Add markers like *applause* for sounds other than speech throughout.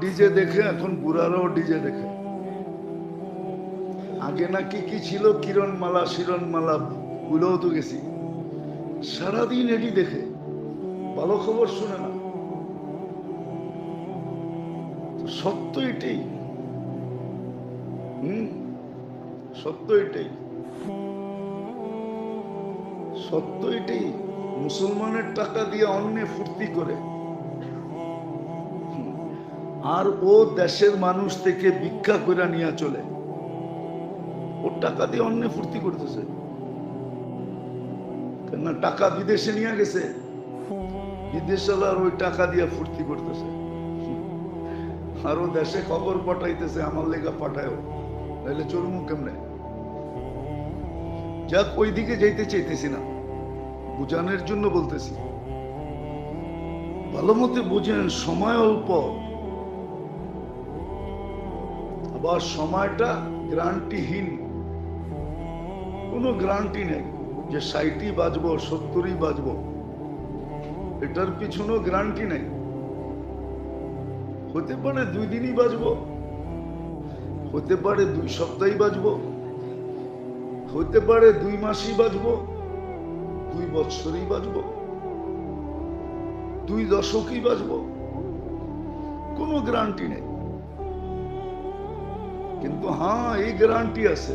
DJ দেখে, এখন বুড়ারাও DJ দেখে। আগে নাকি কি ছিল? কিরণমালা, শিরণমালা গুলোও তো গেছি। সারাদিন এটি দেখে, ভালো খবর শুনে না। সত্য এটাই। হম? সত্য এটাই। সত্য এটাই। মুসলমানের টাকা দিয়ে অন্যে ফুর্তি করে। আর ও দেশের মানুষ থেকে ভিক্ষা করে নিয়ে চলে। ওর টাকা দিয়ে অন্য ফুর্তি করতেছে। কেননা টাকা বিদেশে নিয়ে গেছে বিদেশালার ওই টাকা দিয়ে ফুর্তি করতেছে। আর ও দেশে খবর পাঠাইতেছে, আমার লেগা পাঠায়ও। তাহলে চলমু কেমনে? যাক ওই দিকে যাইতে চাইতেছি না। বুঝানোর জন্য বলতেছি। ভালো মতে বুঝেন, সময় অল্প। আবার সময়টা গ্রান্টিহীন কোনো গ্রান্টি নেই যে ষাটই বাজবো, সত্তরই বাজবো। এটার পিছনেও গ্রান্টি নেই। হতে পারে দুই দিনই বাজবো, হতে পারে দুই সপ্তাহই বাজবো, হতে পারে দুই মাসই বাজবো, দুই বৎসরই বাজবো, দুই দশকই বাজবো। কোনো গ্যারান্টি নেই। কিন্তু হ্যাঁ এই গ্যারান্টি আছে।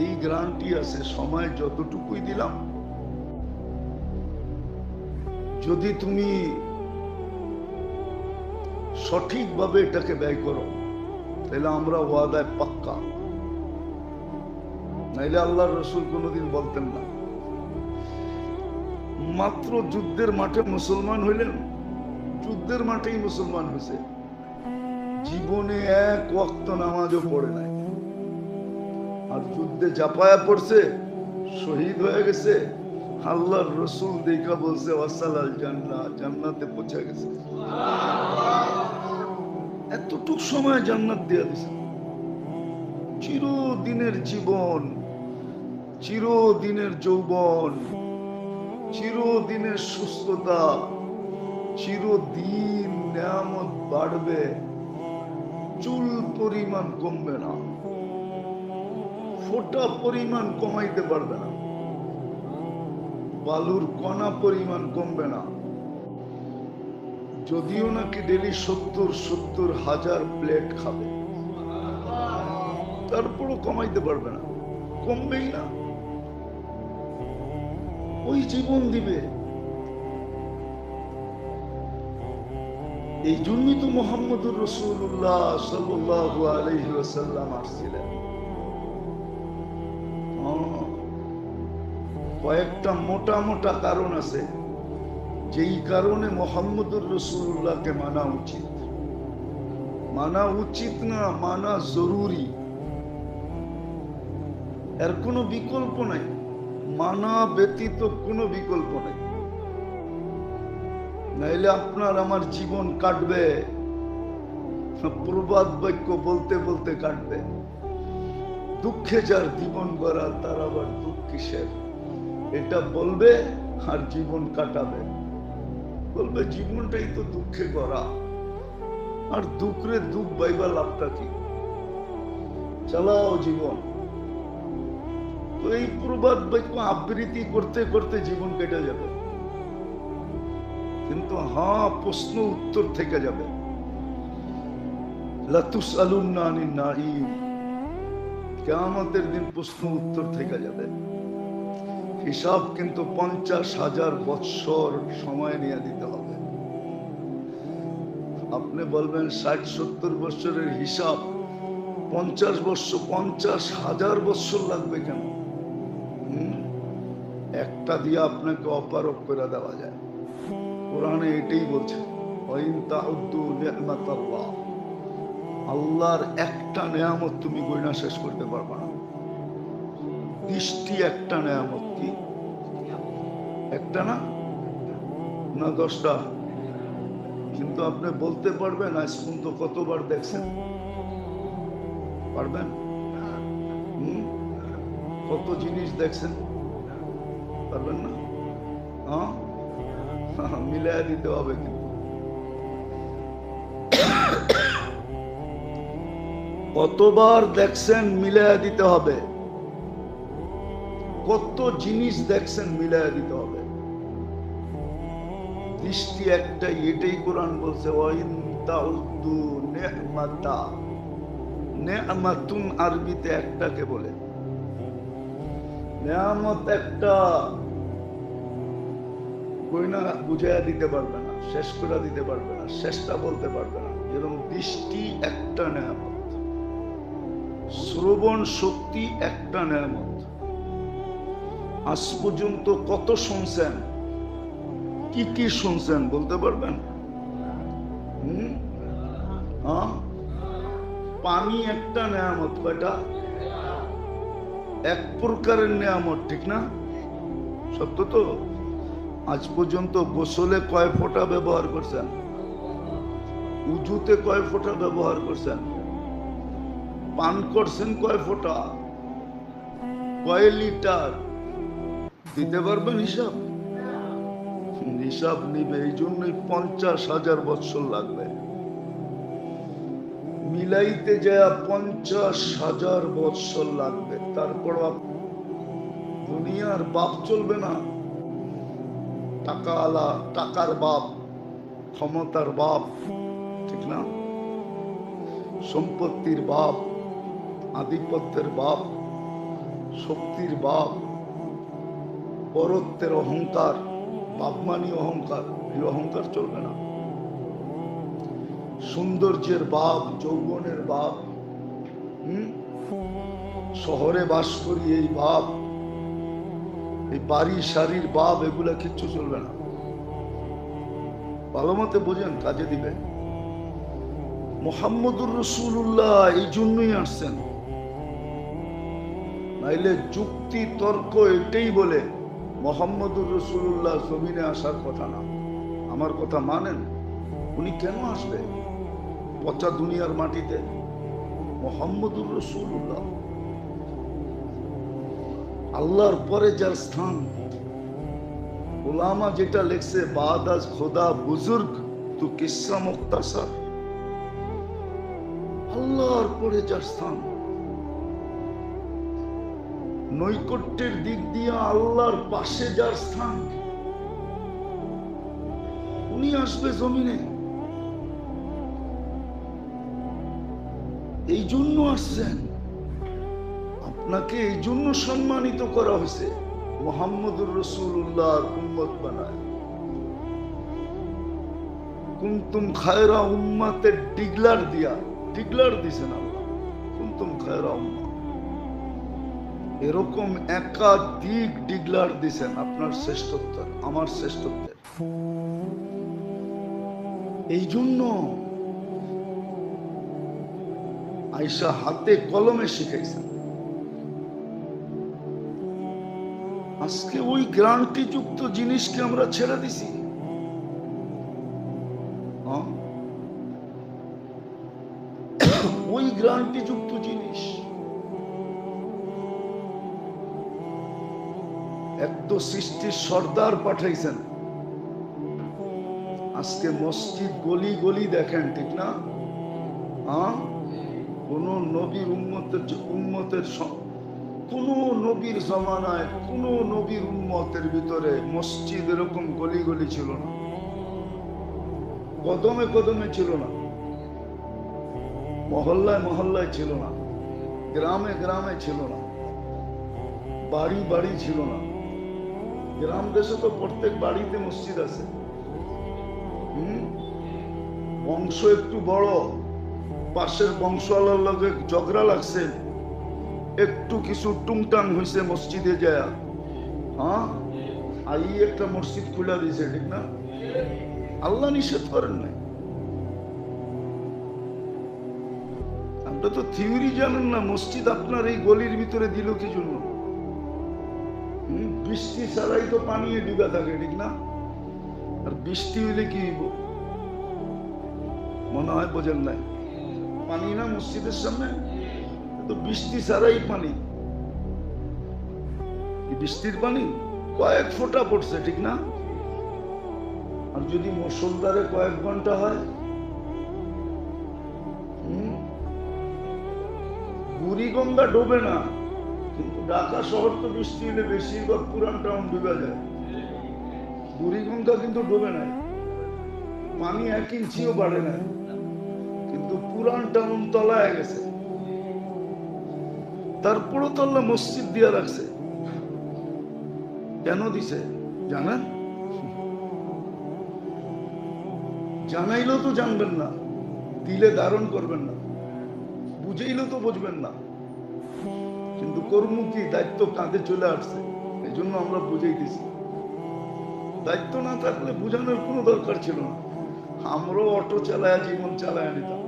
এই গ্যারান্টি আছে, সময় যতটুকুই দিলাম। যদি তুমি সঠিকভাবে এটাকে ব্যয় করো, তাহলে আমরা ওয়াদায় পাক্কা। নাইলে আল্লাহ রসুল কোনোদিন বলতেন না। মাত্র যুদ্ধের মাঠে মুসলমান হইলেন, যুদ্ধের মাঠেই মুসলমান হয়েছে জীবনে এক ওয়াক্ত নামাজও পড়ে নাই। আর যুদ্ধে জাপায়া পড়ছে, শহীদ হয়ে গেছে। আল্লাহর রসুল দেখা বলছে, ওয়াসালাল জান্না, জান্নাতে পৌঁছে গেছে। এতটুক সময় জান্নাত দিয়ে দিছে। চিরদিনের জীবন, চিরদিনের যৌবন, চিরদিনের সুস্থতা, চিরদিন নিয়ামত বাড়বে। চুল পরিমাণ কমবে না। ফোটা পরিমাণ কমাইতে পারবে না। বালুর কণা পরিমাণ কমবে না। যদিও নাকি ডেলি সত্তর সত্তর হাজার প্লেট খাবে। তারপরও কমাইতে পারবে না। কমবেই না। ওই জীবন দিবে। এই জন্যই তো মোহাম্মদুর রসুল্লাহ সাল্লাহ আলহি ওসাল্লাম আসছিলেন। কয়েকটা মোটা মোটা কারণ আছে, যেই কারণে মোহাম্মদুর রসুল্লাহকে মানা উচিত। মানা উচিত না, মানা জরুরি। এর কোনো বিকল্প নাই। মানা ব্যতীত কোনো বিকল্প নাই। নাইলে আপনার আমার জীবন কাটবে। প্রবাদ বাক্য বলতে বলতে কাটবে। দুঃখে যার জীবন গড়া তার আবার দুঃখ কিসের? এটা বলবে আর জীবন কাটাবে। বলবে, জীবনটাই তো দুঃখে করা আর দুঃখরে দুঃখ বাইবা লাভটা কি? চালাও জীবন। তো এই প্রবাদ বাক্য আবৃত্তি করতে করতে জীবন কেটে যাবে। কিন্তু হ্যাঁ প্রশ্ন উত্তর থেকে যাবে। লাতুস আলুন্নাইম কেমতের দিন প্রশ্ন উত্তর থেকে যাবে। হিসাব কিন্তু পঞ্চাশ হাজার বৎসর সময় নিয়ে দিতে হবে। আপনি বলবেন ষাট সত্তর বৎসরের হিসাব, পঞ্চাশ বৎসর, পঞ্চাশ হাজার বৎসর লাগবে কেন? একটা দিয়ে আপনাকে অপারক করে দেওয়া যায়। কোরআনে এটাই বলছে। আল্লাহর একটা নেয়ামত তুমি গয়না শেষ করতে পারবে না। দৃষ্টি একটা নেয়ামত কি? একটা না? না দশটা? কিন্তু আপনি বলতে পারবেন, আজ পর্যন্ত কতবার দেখছেন? পারবেন? কত জিনিস দেখছেন? পারবেন না? হ্যাঁ *laughs* মিলাই দিতে হবে কতবার দেখছেন মিলাইয়া দিতে হবে? কত জিনিস দেখছেন মিলাইয়া দিতে হবে? দৃষ্টি একটা এটাই কোরআন বলছে আরবিতে একটাকে বলে। নেয়ামত একটা কইনা বুঝাইয়া দিতে পারবে না, শেষ করে দিতে পারবে না, শেষটা বলতে পারবে না। এরকম দৃষ্টি একটা নেয়ামত, শ্রবণ শক্তি একটা নেয়ামত। আজ পর্যন্ত কত শুনছেন? কি কি শুনছেন বলতে পারবেন? হুম? হ্যাঁ? পানি একটা নেয়ামত, কয়টা? এক প্রকারের নেয়ামত, ঠিক না? সত্য তো? আজ পর্যন্ত গোসলে কয় ফোঁটা ব্যবহার করছেন? উজুতে কয় ফোঁটা ব্যবহার করছেন? পান করছেন কয় ফোঁটা? কয় লিটার? দিতে পারবেন হিসাব? হিসাব নিবে, এই জন্যই পঞ্চাশ হাজার বৎসর লাগবে। মিলাইতে যায় পঞ্চাশ হাজার বৎসর লাগবে। তারপর দুনিয়ার বাপ চলবে না। টাকা আলা টাকার বাপ, ক্ষমতার বাপ, ঠিক না? সম্পত্তির বাপ, আধিপত্যের বাপ, শক্তির বাপ পরত্বের অহংকার, বাপমানি অহংকার, এই অহংকার চলবে না। সৌন্দর্যের বাপ, যৌবনের বাপ, হুম? শহরে বাস করি এই বাপ এই বাড়ি সারির বাপ এগুলা কিচ্ছু চলবে না। ভালো মতে বোঝেন, কাজে দিবে। মোহাম্মদুর রসুল্লাহ এই জন্যই আসছেন। নাইলে যুক্তি, তর্ক এটাই বলে মোহাম্মদুর রসুল্লাহ জমিনে আসার কথা না। আমার কথা মানেন? উনি কেন আসবে? পচা দুনিয়ার মাটিতে? মোহাম্মদুর রসুল্লাহ আল্লাহর পরে যার স্থান। ওলামা যেটা লেখছে বাদাজ খোদা বুজুর্গ, তু কিসা মুক্তাসার। আল্লাহর পরে যার স্থান। নৈকট্যের দিক দিয়ে আল্লাহর পাশে যার স্থান। উনি আসবে জমিনে। এই জন্য আসছেন। আপনাকে এই জন্য সম্মানিত করা হয়েছে। মোহাম্মদুর রসুল্লাহর উম্মত বানায়। কুন্তুম খায়রা উম্মাতে ডিগলার দিয়া, ডিগলার দিছেন আল্লাহ। কুন্তুম খায়রা উম্মা এরকম একাধিক ডিগলার দিছেন আপনার শ্রেষ্ঠত্ব আমার শ্রেষ্ঠত্বের। এই জন্য আয়সা হাতে কলমে শিখাইছেন। আজকে ওই গ্রান্টি যুক্ত জিনিসকে আমরা ছেড়ে দিছি? ওই গ্রান্টি যুক্ত জিনিস এক তো সৃষ্টির সর্দার পাঠাইছেন। আজকে মসজিদ গলি গলি দেখেন, ঠিক না? কোন নবীর উম্মতের স- কোন নবীর জমানায়, কোন নবীর উম্মতের ভিতরে মসজিদ এরকম গলি গলি ছিল না। কদমে কদমে ছিল না। মহল্লায় মহল্লায় ছিল না। গ্রামে গ্রামে ছিল না। বাড়ি বাড়ি ছিল না। গ্রাম দেশে তো প্রত্যেক বাড়িতে মসজিদ আছে। হুম? বংশ একটু বড়। পাশের বংশওয়ালার লগে ঝগড়া লাগছে। একটু কিছু টুংটাং হয়েছে মসজিদে যায়। হ্যাঁ? আই একটা মসজিদ খুলে দিয়েছে, ঠিক না? আল্লাহ নিষেধ করেন নাই। আপনি তো থিওরি জানেন না, মসজিদ আপনার এই গলির ভিতরে দিল কি জন্য? বৃষ্টি ছাড়াই তো পানি ডুবে থাকে, ঠিক না? আর বৃষ্টি হইলে কি মনে হয় বোঝেন নাই। পানি না মসজিদের সামনে? তো বৃষ্টি ছাড়াই পানি। বৃষ্টির পানি কয়েক ফোঁটা পড়ছে, ঠিক না? আর যদি মুসলধারে কয়েক ঘণ্টা হয় বুড়িগঙ্গা ডোবে না, কিন্তু ঢাকা শহর তো বৃষ্টি হলে বেশিরভাগ পুরান টাউন ডুবে যায়। বুড়িগঙ্গা কিন্তু ডোবে নাই পানি এক ইঞ্চিও বাড়ে না। কিন্তু পুরান টাউন তলায় গেছে। তারপরও তো আল্লাহ মসজিদ দিয়া রাখছে। কেন দিছে? জানেন? জানাইলেও তো জানবেন না, দিলে ধারণ করবেন না, বুঝাইলেও তো বুঝবেন না। কিন্তু কর্ম কি, দায়িত্ব কাঁধে চলে আসছে এই জন্য আমরা বুঝাইতেছি দায়িত্ব না থাকলে বুঝানোর কোনো দরকার ছিল না। আমরাও অটো চালায়, জীবন চালায় নিতাম।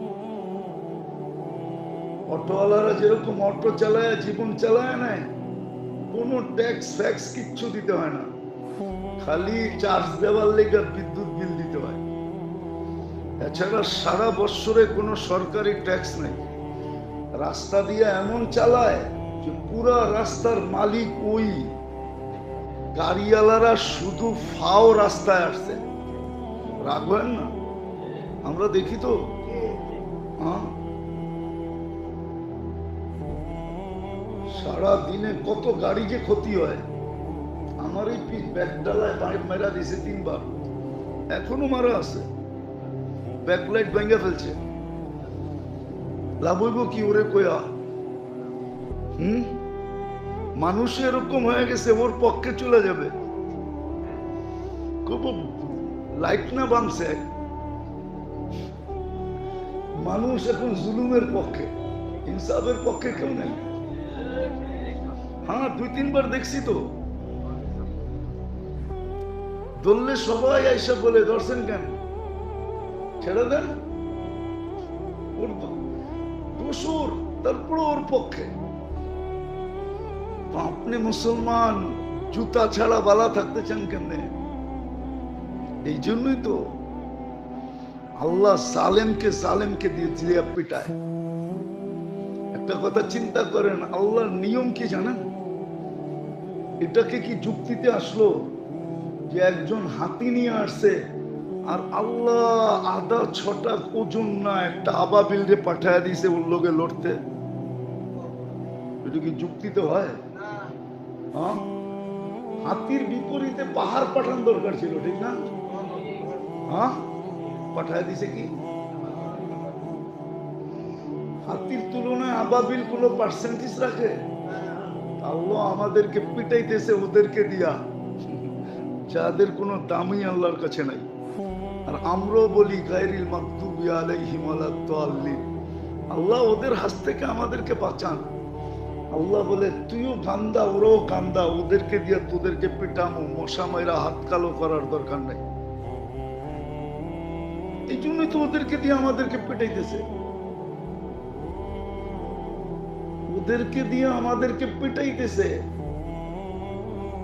অটোওয়ালারা যেরকম অটো চালায় জীবন চালায় নেয় কোনো ট্যাক্স ফ্যাক্স কিচ্ছু দিতে হয় না। খালি চার্জ দেওয়ার লেগে বিদ্যুৎ বিল দিতে হয়। এছাড়া সারা বৎসরে কোনো সরকারি ট্যাক্স নেই। রাস্তা দিয়ে এমন চালায় যে পুরা রাস্তার মালিক ওই। গাড়িওয়ালারা শুধু ফাও রাস্তায় আসছে। রাখবেন না? আমরা দেখি তো। হ্যাঁ? সারা দিনে কত গাড়ি যে ক্ষতি হয়। আমার এই পিঠ ব্যাকডালায় পাইপ মেরা দিছে তিনবার। এখনও মারা আছে। ব্যাকলাইট ভেঙে ফেলছে। লাভ হইব কি ওরে কয়া? হুম? মানুষ এরকম হয়ে গেছে, ওর পক্ষে চলে যাবে। খুব লাইট না বাংছে মানুষ এখন জুলুমের পক্ষে, ইনসাফের পক্ষে কেউ নেই। হ্যাঁ দুই, তিনবার দেখছি তো। ধরলে সবাই আইসা বলে, ধরছেন কেন? ছেড়ে দেন। দোসর তারপর ওর পক্ষে। আপনি মুসলমান, জুতা ছাড়া বালা থাকতে চান কেমনে? এই জন্যই তো আল্লাহ সালেমকে সালেমকে দিয়ে দিয়ে পিটায়। একটা কথা চিন্তা করেন, আল্লাহর নিয়ম কি জানেন? এটাকে কি যুক্তিতে আসলো যে একজন হাতি নিয়ে আসছে? আর আল্লাহ আধা ছটা ওজন না একটা আবাবিল রে পাঠায় দিছে ওর লোকে লড়তে। এটা কি যুক্তিতে হয়? হ্যাঁ? হাতির বিপরীতে পাহাড় পাঠান দরকার ছিল, ঠিক না? হ্যাঁ? পাঠায় দিছে কি? হাতির তুলনায় আবাবিল কোনো পার্সেন্টেজ রাখে। আল্লাহ আমাদেরকে পিটাইতেছে, ওদেরকে দিয়া। যাদের কোনো দামই আল্লাহর কাছে নাই। আর আমরাও বলি, গায়রিল মাকদুবি আলাইহিম ওয়ালাদ-দাল্লিন আল্লাহ ওদের হাত থেকে আমাদেরকে বাঁচান। আল্লাহ বলে, তুইও গান্দা ওরাও গান্দা ওদেরকে দিয়ে তোদেরকে পিটামো। মশা মাইরা হাত কালো করার দরকার নাই। এই জন্যই তো ওদেরকে দিয়ে আমাদেরকে পিটাইতেছে। ওদেরকে দিয়ে আমাদেরকে পিটাইতেছে।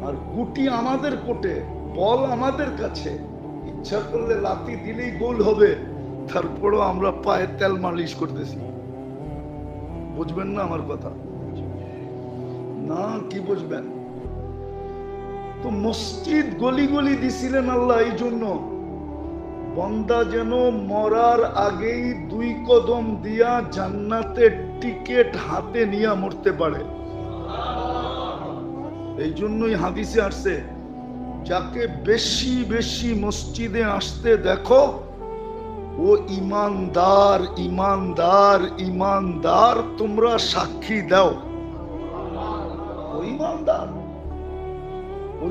আর গুটি আমাদের কোটে, বল আমাদের কাছে। ইচ্ছা করলে লাতি দিলেই গোল হবে, তারপরও আমরা পায়ে তেল মালিশ করতেছি। বুঝবেন না আমার কথা? না, কি বুঝবেন? তো মসজিদ গলি গলি দিছিলেন আল্লাহ এই জন্য। বন্দা যেন মরার আগেই দুই কদম দিয়া জান্নাতের টিকেট হাতে নিয়ে মরতে পারে। এই জন্যই হাদিসে আসছে, যাকে বেশি বেশি মসজিদে আসতে দেখো, ও ইমানদার ইমানদার ইমানদার, তোমরা সাক্ষী দাও। ইমানদার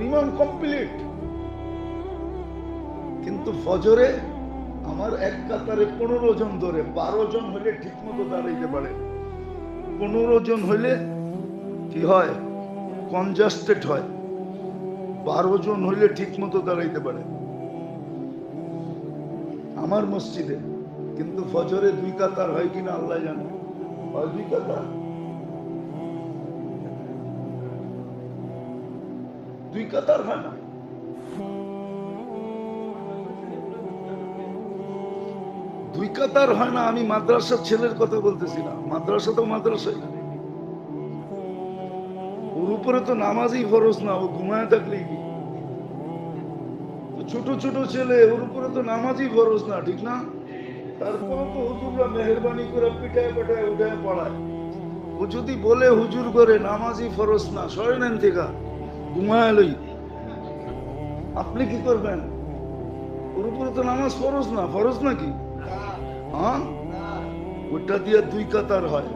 ইমান কমপ্লিট কিন্তু ফজরে আমার এক কাতারে পনেরো জন ধরে, বারো জন হলে ঠিক মতো দাঁড়াইতে পারে। পনেরো জন হইলে কি হয়? কনজাস্টেড হয়। বারো জন হইলে ঠিক মতো দাঁড়াইতে পারে। আমার মসজিদে কিন্তু ফজরে দুই কাতার হয় কিনা আল্লাহ জানে। হয় দুই কাতার। দুই কাতার হয় না। দুই কাতার হয় না, আমি মাদ্রাসার ছেলের কথা বলতেছি না মাদ্রাসা তো মাদ্রাসাই। ওর উপরে তো নামাজই ফরজ না, ও ঘুমায় থাকলে কি? ছোট ছোট ছেলে, ওর উপরে তো নামাজই ফরজ না, ঠিক না? তারপরে তো হুজুররা মেহরবানি করে পিঠায় পিঠায়, উঠায়, পড়ায়। ও যদি বলে হুজুর করে নামাজই ফরজ না, সরে নেন থেকে, ঘুমায় লই। আপনি কি করবেন? ওর উপরে তো নামাজ ফরজ না, ফরজ নাকি হ্যাঁ? ওটা দিয়ে দুই কাতার হয়।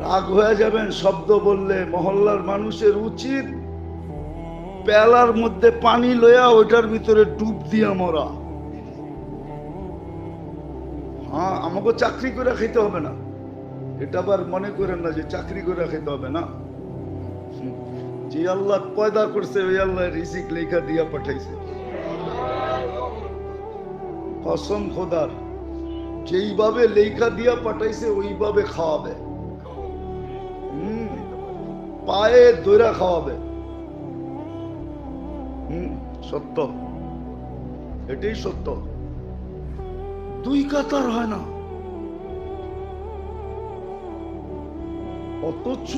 রাগ হয়ে যাবেন, শব্দ বললে মহল্লার মানুষের উচিত পেলার মধ্যে পানি লয়া ওইটার ভিতরে ডুব দিয়া মরা। হ্যাঁ আমাকে চাকরি করে খেতে হবে না। এটা আবার মনে করেন না যে চাকরি করে খেতে হবে না। যে আল্লাহ পয়দা করছে, ওই আল্লাহ রিজিক লেখা দিয়া পাঠাইছে। কসম খোদার, যেইভাবে লেখা দিয়া পাঠাইছে, ওইভাবে খাওয়াবে। পায়ে দৈরা খাওয়াবে। সত্য। এটাই সত্য। দুই কাতার হয় না। অথচ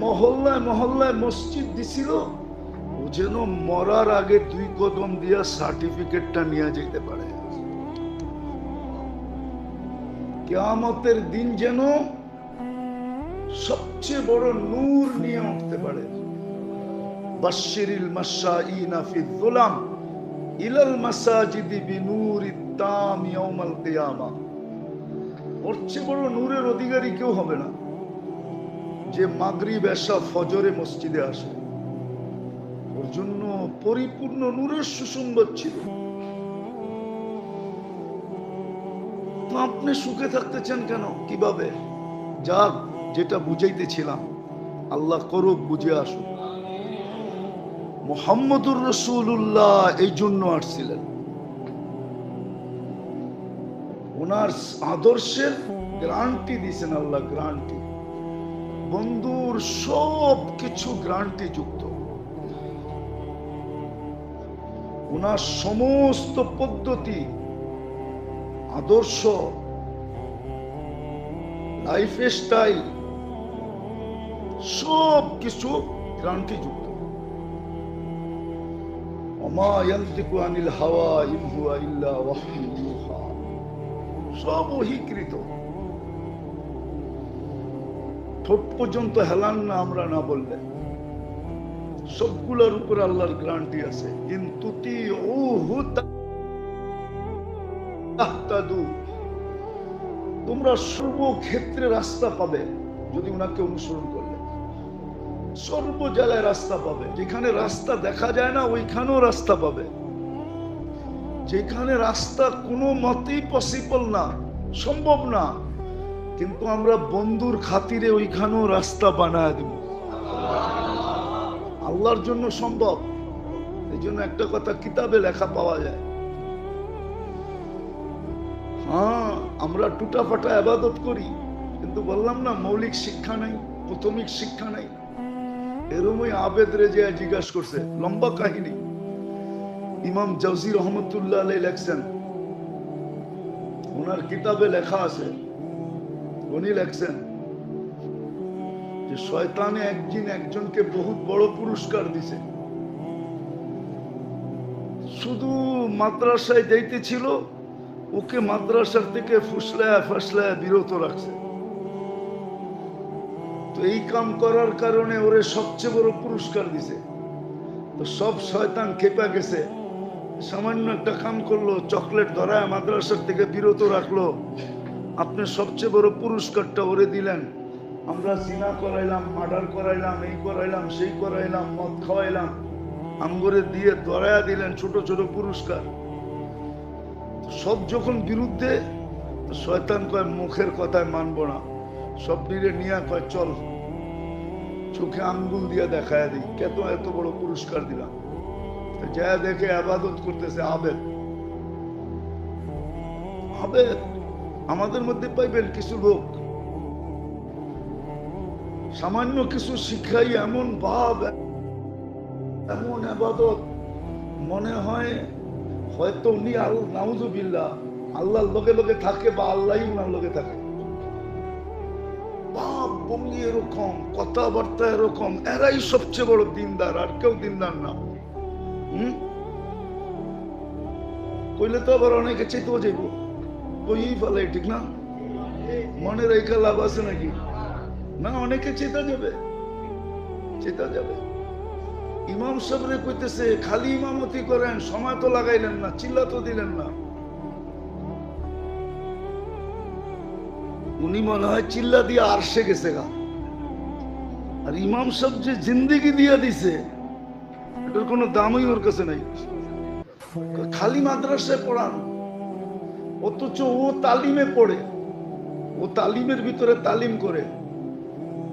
মহল্লায় মহল্লায় মসজিদ দিছিল, ও যেন মরার আগে দুই কদম দিয়া সার্টিফিকেটটা নিয়ে যেতে পারে। কেয়ামতের দিন যেন সবচেয়ে বড় নূর নিয়ে উঠতে পারে। বাশিরিল মাশাইনা ফি যুলাম, ইলাল মাসাজিদি বিনুরি তাম ইয়াউমাল কিয়ামা। ওর চেয়ে বড় নূরের অধিকারী কেউ হবে না, যে মাগরিব, এশা, ফজরে মসজিদে আসে। ওর জন্য পরিপূর্ণ নূরের সুসংবাদ ছিল। আপনি সুখে থাকতে চান কেন? কীভাবে? যাক, যেটা বুঝাইতেছিলাম, আল্লাহ করুক, বুঝে আসুক। মোহাম্মদুর রসুল্লাহ এই জন্য আসছিলেন। ওনার আদর্শের গ্রান্টি দিয়েছেন আল্লাহ, গ্রান্টি। বন্ধুর সব কিছু গ্রান্টি যুক্ত। ওনার সমস্ত পদ্ধতি আদর্শ লাইফ স্টাইল সব কিছু ইয়ান্তিকু আনিল হাওয়া ওয়াহয়ুন সব ওহীকৃত ঠোঁট পর্যন্ত হেলান না আমরা না বললে। সবগুলোর উপর আল্লাহর গ্রান্টি আছে। কিন্তু তোমরা সর্বক্ষেত্রে রাস্তা পাবে যদি ওনাকে অনুসরণ করলে। সর্ব জায়গায় রাস্তা পাবে। যেখানে রাস্তা দেখা যায় না, ওইখানেও রাস্তা পাবে। যেখানে রাস্তা কোনো মতেই পসিবল না, সম্ভব না, কিন্তু আমরা বন্ধুর খাতিরে ওইখানেও রাস্তা বানায় দেব। আল্লাহর জন্য সম্ভব। এই জন্য একটা কথা কিতাবে লেখা পাওয়া যায়। হ্যাঁ আমরা টুটা ফাটা আবাদত করি, কিন্তু বললাম না মৌলিক শিক্ষা নাই, প্রাথমিক শিক্ষা নাই। এরমই আবেদ রে যে জিজ্ঞাসা করছে, লম্বা কাহিনী। ইমাম জৌজি রহমতুল্লাহ আলাই লেখছেন, ওনার কিতাবে লেখা আছে, উনি লেখছেন যে শয়তানে একদিন একজনকে বহুত বড় পুরস্কার দিছে। শুধু মাদ্রাসায় যাইতেছিল ওকে মাদ্রাসার থেকে ফুসলায় ফাসলায় বিরত রাখছে। তো এই কাম করার কারণে ওরে সবচেয়ে বড় পুরস্কার দিছে। তো সব শয়তান খেপা গেছে। সামান্য একটা কাম করল, চকলেট ধরায় মাদ্রাসার থেকে বিরত রাখল। আপনি সবচেয়ে বড় পুরস্কারটা ওরে দিলেন। আমরা সিনা করাইলাম, মার্ডার করাইলাম, এই করাইলাম, সেই করাইলাম, মদ খাওয়াইলাম। আঙ্গুরে দিয়ে দরায়া দিলেন ছোট ছোট পুরস্কার। সব যখন বিরুদ্ধে, শয়তান কয় মুখের কথায় মানব না। সব নিরে নিয়ে কয়, চল, চোখে আঙ্গুল দিয়ে দেখায় দিই। কেত এত বড় পুরস্কার দিলাম? যা দেখে আবাদত করতেছে আবেদ। আবেদ, আমাদের মধ্যে পাইবেন কিছু লোক। সামান্য কিছু শিক্ষাই এমন ভাব, এমন আবাদত। মনে হয় হয়তো উনি আল নাউজুবিল্লাহ, আল্লাহর লগে লগে থাকে বা আল্লাহই উনার লগে থাকে। ভাব ভঙ্গি এরকম, কথাবার্তা এরকম, এরাই সবচেয়ে বড় দিনদার, আর কেউ দিনদার না। হুম? কইলে তো আবার অনেকে চেতেও যাইব। কই ফেলে, ঠিক না? মনে রেখা লাভ আছে নাকি? না, অনেকে চেতা যাবে। চেতা যাবে। ইমাম সাহেবরে কইতেছে, খালি ইমামতি করেন, সময় তো লাগাইলেন না, চিল্লা তো দিলেন না। উনি মনে হয় চিল্লা দিয়ে আরশে গেছে গা। আর ইমাম সাহেব যে জিন্দিগি দিয়ে দিছে, এটার কোনো দামই ওর কাছে নাই। খালি মাদ্রাসায় পড়ান, অথচ ও তালিমে পড়ে, ও তালিমের ভিতরে তালিম করে।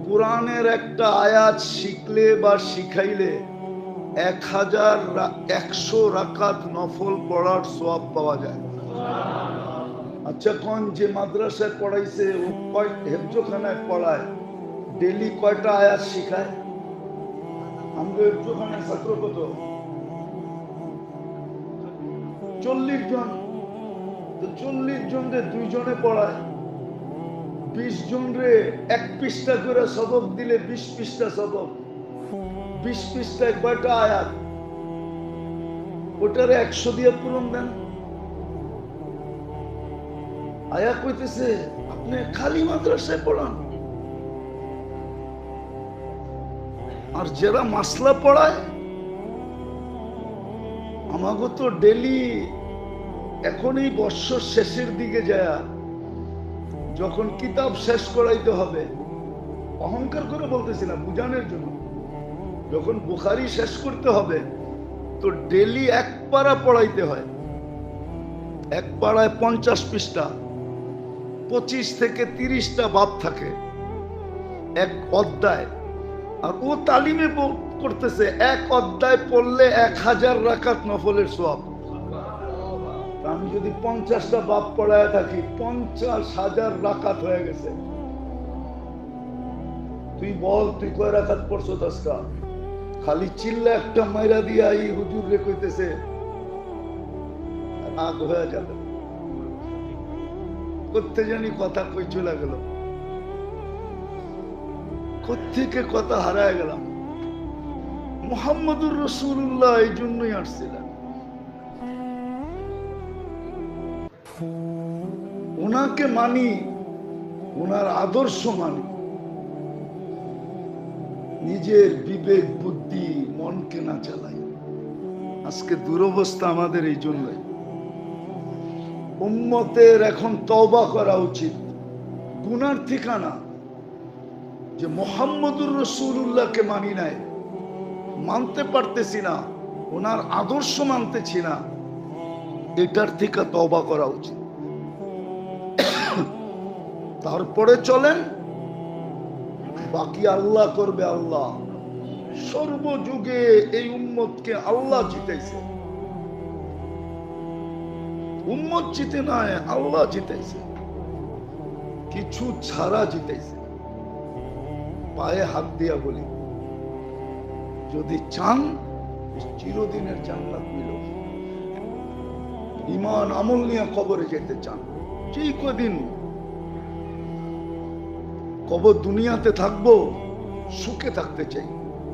কোরআনের একটা আয়াত শিখলে বা শিখাইলে এক হাজার একশো রাকাত নফল পড়ার সওয়াব পাওয়া যায়। আচ্ছা কোন যে মাদ্রাসায় পড়াইছে, ও কয় হেফজোখানায় পড়ায়? ডেলি কয়টা আয়াত শিখায়? আমরা হেফজোখানায় ছাত্র কত? চল্লিশ জন। তো চল্লিশ জন রে দুইজনে পড়ায়। বিশ জন রে এক পৃষ্ঠা করে সবক দিলে বিশ পৃষ্ঠা সবক। বিশ পৃষ্ঠায় কয়টা আয়াত? ওটারে একশো দিয়ে পূরণ দেন। আয়া কইতেছে, আপনি খালি মাদ্রাসায় পড়ান। আর যারা মাসলা পড়ায় আমাকে তো ডেলি এখন এই বৎসর শেষের দিকে যায়। যখন কিতাব শেষ করাইতে হবে, অহংকার করে বলতেছি না, বুঝানোর জন্য। যখন বুখারি শেষ করতে হবে, তো ডেলি এক পাড়া পড়াইতে হয়। এক পাড়ায় পঞ্চাশ পৃষ্ঠা, পঁচিশ থেকে তিরিশটা বাপ থাকে এক অধ্যায়। আর ও তালিমে করতেছে, এক অধ্যায় পড়লে এক হাজার রাকাত নফলের সোয়াব তা আমি যদি পঞ্চাশটা বাপ পড়ায় থাকি, পঞ্চাশ হাজার রাকাত হয়ে গেছে। তুই বল, তুই কয় রাকাত পড়ছো দশটা খালি চিল্লা একটা মাইরা দিয়া এই হুজুর রে কইতেছে আগ হয়ে যাবে করতে জানি কথা কই চলে গেল। কোথেকে কথা হারায় গেলাম। মোহাম্মদুর রসুল্লাহ এই জন্যই আসছিলেন। ওনাকে মানি, ওনার আদর্শ মানি। নিজের বিবেক, বুদ্ধি, মনকে না চালাই। আজকে দুরবস্থা আমাদের এই জন্যই। উম্মতের এখন তওবা করা উচিত। গুনার ঠিকানা যে মোহাম্মদুর রসুল্লাহকে মানি নাই। মানতে পারতেছি না, ওনার আদর্শ মানতেছি না। এটার থেকে তবা করা উচিত। তারপরে চলেন বাকি আল্লাহ করবে আল্লাহ। সর্বযুগে এই উম্মতকে আল্লাহ জিতাইছে উম্মত জিতে নয় আল্লাহ জিতাইছে কিছু ছাড়া জিতাইছে পায়ে হাত দিয়া বলি, যদি চান, চিরদিনের জান্নাত মিল। ইমান আমল নিয়ে কবরে যেতে চান, যেই কদিন কবর দুনিয়াতে থাকব, সুখে থাকতে চাই।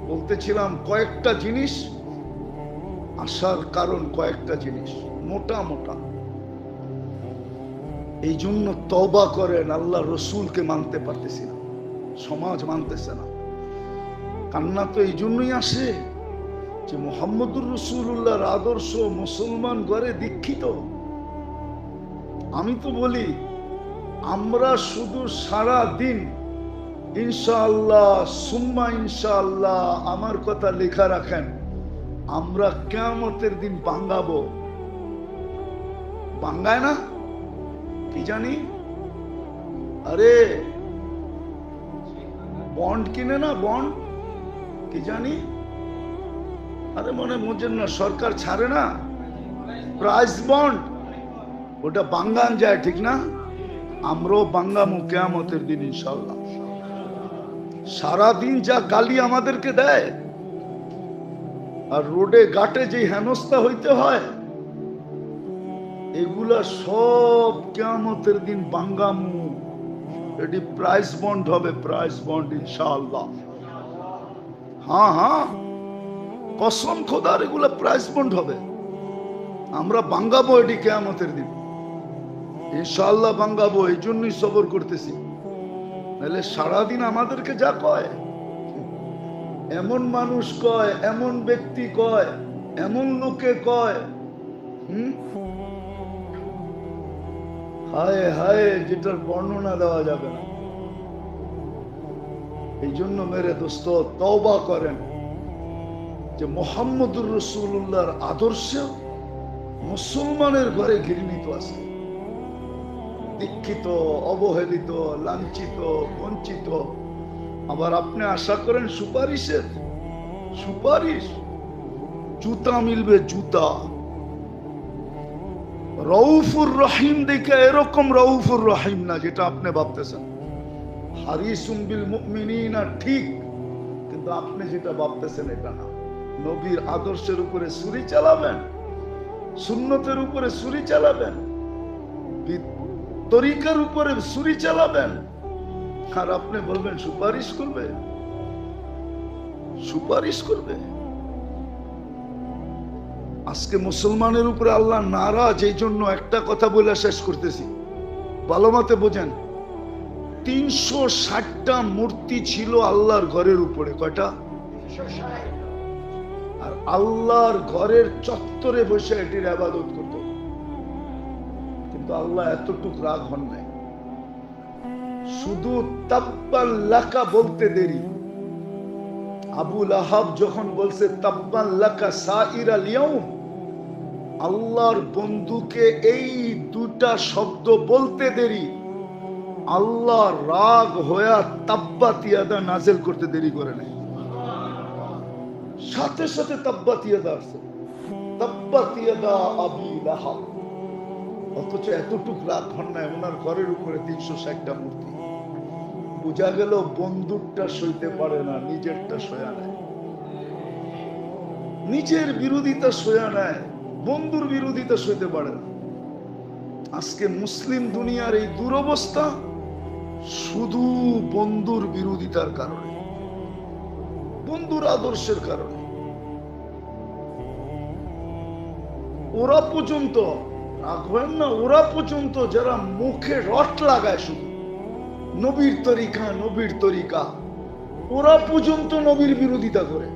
বলতেছিলাম, কয়েকটা জিনিস আসার কারণ কয়েকটা জিনিস, মোটা মোটা। এই জন্য তবা করেন, আল্লাহ রসুলকে মানতে পারতেছি না, সমাজ মানতেছে না। কান্না তো এই জন্যই আসে যে মোহাম্মদুর রসুল্লাহর আদর্শ মুসলমান ঘরে দীক্ষিত। আমি তো বলি, আমরা শুধু সারা দিন ইনশাআল্লাহ, সুম্মা ইনশাআল্লাহ, আমার কথা লেখা রাখেন। আমরা কেমতের দিন বাঙ্গাবো বাঙ্গায় না? কি জানি? আরে, বন্ড কিনে না, বন্ড? কি জানি? আরে, মনে বোঝেন না, সরকার ছাড়ে না? Prize bond? ওটা বাঙ্গান যায়, ঠিক না? আমরাও বাঙ্গামু কেয়ামতের দিন ইনশাল্লাহ সারাদিন যা গালি আমাদেরকে দেয়, আর রোডে ঘাটে যে হেনস্থা হইতে হয়, এগুলা সব কেয়ামতের দিন বাঙ্গামু এটি প্রাইস বন্ড হবে প্রাইস বন্ড ইনশাআল্লাহ। হ্যাঁ হ্যাঁ কসম খোদার এগুলা প্রাইস বন্ড হবে। আমরা বাঙ্গাবো এটি কেয়ামতের দিন। ইনশাআল্লাহ বাঙ্গাবো এই জন্যই সবর করতেছি। নাহলে সারাদিন আমাদেরকে যা কয়, এমন মানুষ কয়, এমন ব্যক্তি কয়, এমন লোকে কয় হায় হায়, যেটার বর্ণনা দেওয়া যাবে না। এই জন্য মেরে দোস্ত, তওবা করেন। যে মোহাম্মদুর রসুল্লাহর আদর্শ মুসলমানের ঘরে ঘৃণিত আছে। দীক্ষিত, অবহেলিত, লাঞ্ছিত, বঞ্চিত। আবার আপনি আশা করেন সুপারিশের? সুপারিশ? জুতা মিলবে জুতা। রউফুর রহিম দেখে এরকম রউফুর রহিম না, যেটা আপনি ভাবতেছেন। হারিসুম বিল মুমিনিনা, ঠিক। কিন্তু আপনি যেটা ভাবতেছেন এটা না। নবীর আদর্শের উপরে ছুরি চালাবেন, সুন্নতের উপরে ছুরি চালাবেন। তরিকার উপরে ছুরি চালাবেন। আর আপনি বলবেন, সুপারিশ করবে? সুপারিশ করবে। আজকে মুসলমানের উপরে আল্লাহ নারাজ এই জন্য একটা কথা বলে শেষ করতেছি। ভালো মতে বোঝেন, তিনশো ষাটটা মূর্তি ছিল আল্লাহর ঘরের উপরে, কয়টা? আর আল্লাহর ঘরের চত্বরে বসে এটির আবাদত করত কিন্তু আল্লাহ এতটুক রাগ হন নাই। শুধু তাব্বাল্লাকা বলতে দেরি। আবুল আহাব যখন বলছে তাব্বাল্লাকা সাইরা লিয়াউম আল্লাহর বন্ধুকে এই দুটা শব্দ বলতে দেরি। আল্লাহ রাগ হয়া তাব্বাতিয়াদা নাজেল করতে দেরি করে নাই। সাথে সাথে তাব্বাতিয়াদা আসছে। তাব্বাতিয়াদা আবি লাহাব। অথচ এতটুক নাই ওনার ঘরের উপরে তিনশো ষাটটা মূর্তি। বোঝা গেল বন্দুকটা সইতে পারে না, নিজেরটা সয়া নেয়। নিজের বিরোধিতা সয়া নেয়, বন্ধুর বিরোধিতা সইতে পারে না। আজকে মুসলিম দুনিয়ার এই দুরবস্থা শুধু বন্ধুর বিরোধিতার কারণে, বন্ধুর আদর্শের কারণে। ওরা পর্যন্ত রাখবেন না ওরা পর্যন্ত যারা মুখে রট লাগায় শুধু, নবীর তরিকা নবীর তরিকা, ওরা পর্যন্ত নবীর বিরোধিতা করে।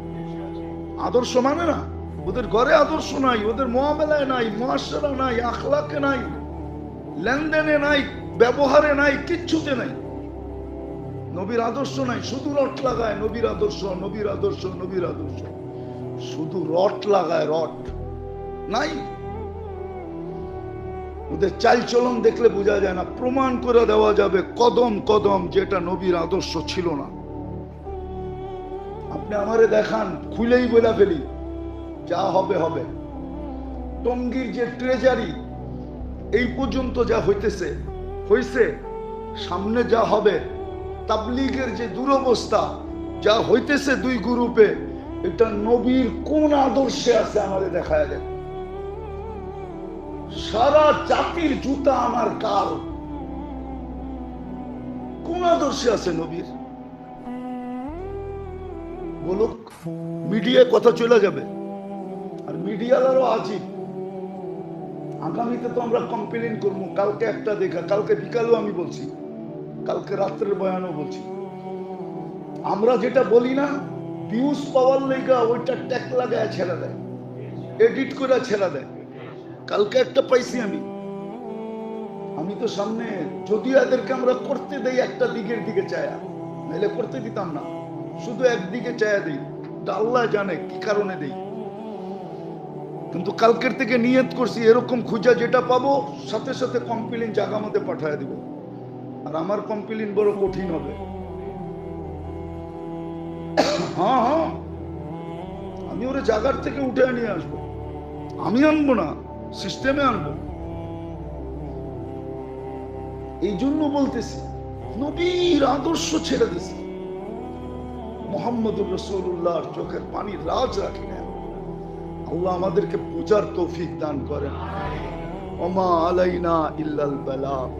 আদর্শ মানে না, ওদের ঘরে আদর্শ নাই, ওদের মহামেলায় নাই মহাসারা নাই, আখলাকে নাই, লেনদেনে নাই, ব্যবহারে নাই, কিচ্ছুতে নাই। নবীর আদর্শ নাই, শুধু রট লাগায়, নবীর আদর্শ নবীর আদর্শ নবীর আদর্শ। শুধু রট লাগায় রট নাই। ওদের চালচলন দেখলে বোঝা যায় না। প্রমাণ করে দেওয়া যাবে কদম কদম যেটা নবীর আদর্শ ছিল না। আপনি আমারে দেখান, খুলেই বলে ফেলি, যা হবে হবে। টঙ্গীর যে ট্রেজারি এই পর্যন্ত যা হইতেছে, হইছে, সামনে যা হবে, তাবলিগের যে দুরবস্থা, যা হইতেছে দুই গ্রুপে, এটা নবীর কোন আদর্শে আছে আমাদের দেখা যায় সারা জাতির জুতা আমার কাল। কোন আদর্শে আছে নবীর? বলুক, মিডিয়ায় কথা চলে যাবে। আর মিডিয়ালারও আজীব আগামীতে তো আমরা কমপ্লেন করব। কালকে একটা দেখা, কালকে বিকালেও আমি বলছি। কালকে রাত্রের বয়ানও বলছি। আমরা যেটা বলি না ভিউজ পাওয়ার লেগা ওইটা ট্যাক লাগায় ছেড়ে দেয়। এডিট করে ছেড়ে দেয়। কালকে একটা পাইছি আমি। আমি তো সামনে যদিও এদেরকে আমরা করতে দেই, একটা দিকের দিকে চায়া। নাহলে করতে দিতাম না। শুধু একদিকে চায়া দেই। আল্লাহ জানে কি কারণে দেই। কিন্তু কালকের থেকে নিয়ত করছি, এরকম খুঁজা যেটা পাবো, সাথে সাথে কমপ্লেন জায়গা মধ্যে পাঠায় দিব। আর আমার কমপ্লেন বড় কঠিন হবে। হ্যাঁ হ্যাঁ। আমি ওরা জায়গার থেকে উঠে নিয়ে আসব। আমি আনব না। সিস্টেমে আনব এই জন্য বলতেছি, নবীর আদর্শ ছেড়ে দিছি। মোহাম্মদুর রসুল্লাহর চোখের পানি রাজ রাখি না আল্লাহ আমাদেরকে পূজার তৌফিক দান করেন। ওমা আলাইনা ইল্লাল বালাগ